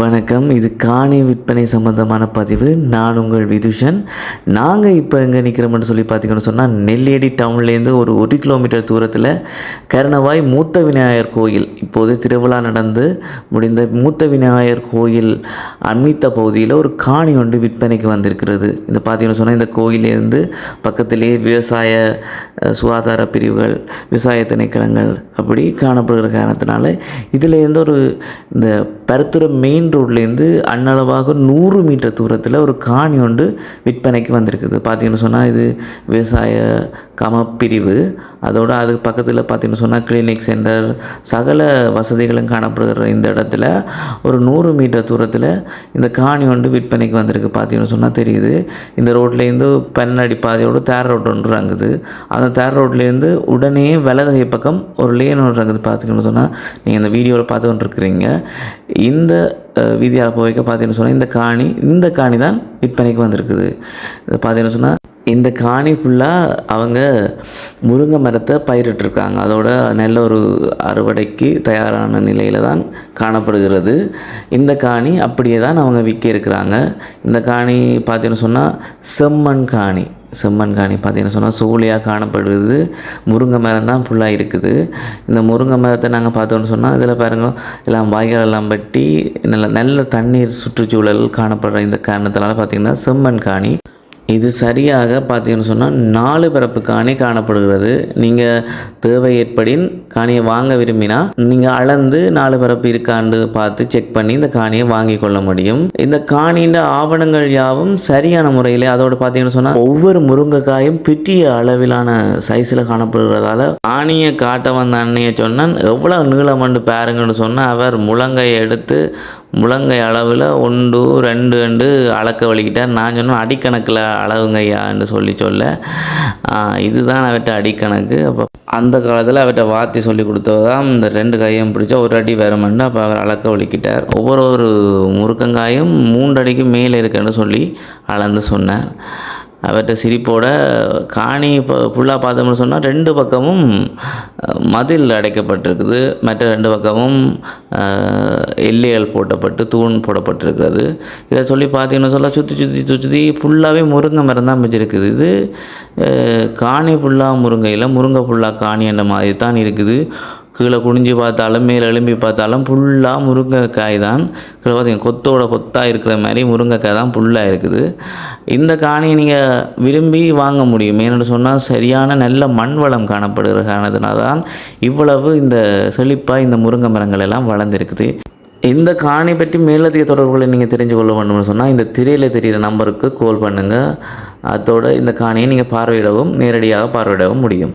வணக்கம். இது காணி விற்பனை சம்பந்தமான பதிவு. நான் உங்கள் விதுஷன். நாங்கள் இப்போ எங்கே நிற்கிறோம்னு சொல்லி பார்த்தீங்கன்னு சொன்னால் நெல்லியடி டவுன்லேருந்து ஒரு ஒரு கிலோமீட்டர் தூரத்தில் கருணவாய் மூத்த விநாயகர் கோயில். இப்போது திருவிழா நடந்து முடிந்த மூத்த விநாயகர் கோயில் அமித்த பகுதியில் ஒரு காணி ஒன்று விற்பனைக்கு வந்திருக்கிறது. இந்த பார்த்தீங்கன்னு சொன்னால் இந்த கோயிலேருந்து பக்கத்திலேயே விவசாய சுகாதார பிரிவுகள் விவசாய திணைக்களங்கள் அப்படி காணப்படுகிற காரணத்தினால இதுலேருந்து ஒரு இந்த பருத்துறை மெயின் ரோட்லேருந்து அன்னளவாக நூறு மீட்டர் தூரத்தில் ஒரு காணி ஒன்று விற்பனைக்கு வந்திருக்குது. பார்த்தீங்கன்னு சொன்னால் இது விவசாய கமப்பிரிவு. அதோட அதுக்கு பக்கத்தில் பார்த்தீங்கன்னு சொன்னால் கிளினிக் சென்டர். சகல வசதிகளும் காணப்படுகிற இந்த இடத்துல ஒரு நூறு மீட்டர் தூரத்தில் இந்த காணி ஒன்று விற்பனைக்கு வந்திருக்கு. பார்த்தீங்கன்னு சொன்னால் தெரியுது. இந்த ரோட்லேருந்து பன்னடி பாதையோட தேர் ரோடு ஒன்று இறங்குது. அந்த தேர் ரோட்லேருந்து உடனே வலதுகை பக்கம் ஒரு லேன் ஒன்று இறங்குது. பார்த்தீங்கன்னு சொன்னால் நீங்கள் இந்த வீடியோவில் பார்த்து கொண்டிருக்கிறீங்க. இந்த அஹ், வீதியால் போய்க்க பார்த்தீங்கன்னு சொன்னால் இந்த காணி இந்த காணி தான் விற்பனைக்கு வந்திருக்குது. பார்த்தீங்கன்னு சொன்னால் இந்த காணி ஃபுல்லாக அவங்க முருங்கை மரத்தை பயிரிட்டிருக்காங்க. அதோட நல்ல ஒரு அறுவடைக்கு தயாரான நிலையில் தான் காணப்படுகிறது. இந்த காணி அப்படியே தான் அவங்க விற்க இருக்கிறாங்க. இந்த காணி பார்த்தீங்கன்னு சொன்னால் செம்மண் காணி. செம்மண் காணி பார்த்தீங்கன்னு சொன்னால் சூழியாக காணப்படுது முருங்கை மரம் தான் ஃபுல்லாக இருக்குது. இந்த முருங்கை மரத்தை நாங்கள் பார்த்தோன்னு சொன்னால் இதில் பாருங்க எல்லாம் வாய்க்கால் எல்லாம் வெட்டி நல்ல நல்ல தண்ணீர் சுற்றுச்சூழல் காணப்படுற இந்த காரணத்தினால பார்த்தீங்கன்னா செம்மண் காணி இது சரியாக பார்த்தீங்கன்னு சொன்னால் நாலு பிறப்பு காணி காணப்படுகிறது. நீங்கள் தேவை ஏற்படின் காணியை வாங்க விரும்பினா நீங்கள் அளந்து நாலு பிறப்பு இருக்காண்டு பார்த்து செக் பண்ணி இந்த காணியை வாங்கி கொள்ள முடியும். இந்த காணியின் ஆவணங்கள் யாவும் சரியான முறையில் அதோடு பார்த்தீங்கன்னு சொன்னால் ஒவ்வொரு முருங்கைக்காயும் பிட்டிய அளவிலான சைஸில் காணப்படுகிறதால காணியை காட்ட வந்த அன்னையை சொன்னான் எவ்வளோ நீளமண்டு பாருங்கன்னு சொன்னால் அவர் முழங்கையை எடுத்து முழங்கை அளவில் ஒன்று ரெண்டு ரெண்டு அளக்க வலிக்கிட்டார். நான் சொன்னேன் அடிக்கணக்கில் அளவுங்கய்யான்னு சொல்லி சொல்ல இதுதான் அவர்கிட்ட அடிக்கணக்கு. அப்போ அந்த காலத்தில் அவர்கிட்ட வார்த்தை சொல்லி கொடுத்ததான் இந்த ரெண்டு கையும் பிடிச்சா ஒரு அடி வருமெண்டு அப்போ அவர் அளக்க வலிக்கிட்டார் ஒவ்வொரு ஒரு முருக்கங்காயும் மூன்று அடிக்கு மேலே இருக்குன்னு சொல்லி அளந்து சொன்னார். அவற்றை சிரிப்போட காணி இப்போ ஃபுல்லாக பார்த்தோம்னு சொன்னால் ரெண்டு பக்கமும் மதில் அடைக்கப்பட்டிருக்குது. மற்ற ரெண்டு பக்கமும் எல்லைகள் போட்டப்பட்டு தூண் போடப்பட்டிருக்கிறது. இதை சொல்லி பார்த்தீங்கன்னு சொல்ல சுற்றி சுற்றி சுற்றி ஃபுல்லாகவே முருங்கை மரம் தான் அமைச்சிருக்குது இது காணி ஃபுல்லாக முருங்கையில் முருங்கை ஃபுல்லாக காணி என்ற மாதிரி தான் இருக்குது. கீழே குனிஞ்சு பார்த்தாலும் மேலே எழும்பி பார்த்தாலும் ஃபுல்லாக முருங்கைக்காய் தான். கீழே பார்த்தீங்க கொத்தோட கொத்தாக இருக்கிற மாதிரி முருங்கைக்காய் தான் ஃபுல்லாக இருக்குது. இந்த காணியை நீங்கள் விரும்பி வாங்க முடியும். ஏன்னு சொன்னால் சரியான நல்ல மண் வளம் காணப்படுகிற காரணத்தினால தான் இவ்வளவு இந்த செழிப்பாக இந்த முருங்கை மரங்கள் எல்லாம் வளர்ந்துருக்குது. இந்த காணி பற்றி மேலதிக தொடர்புகளை நீங்கள் தெரிஞ்சு கொள்ள வேண்டும்னு சொன்னால் இந்த திரையில் தெரிகிற நம்பருக்கு கால் பண்ணுங்கள் அதோடு இந்த காணியை நீங்கள் பார்வையிடவும் நேரடியாக பார்வையிடவும் முடியும்.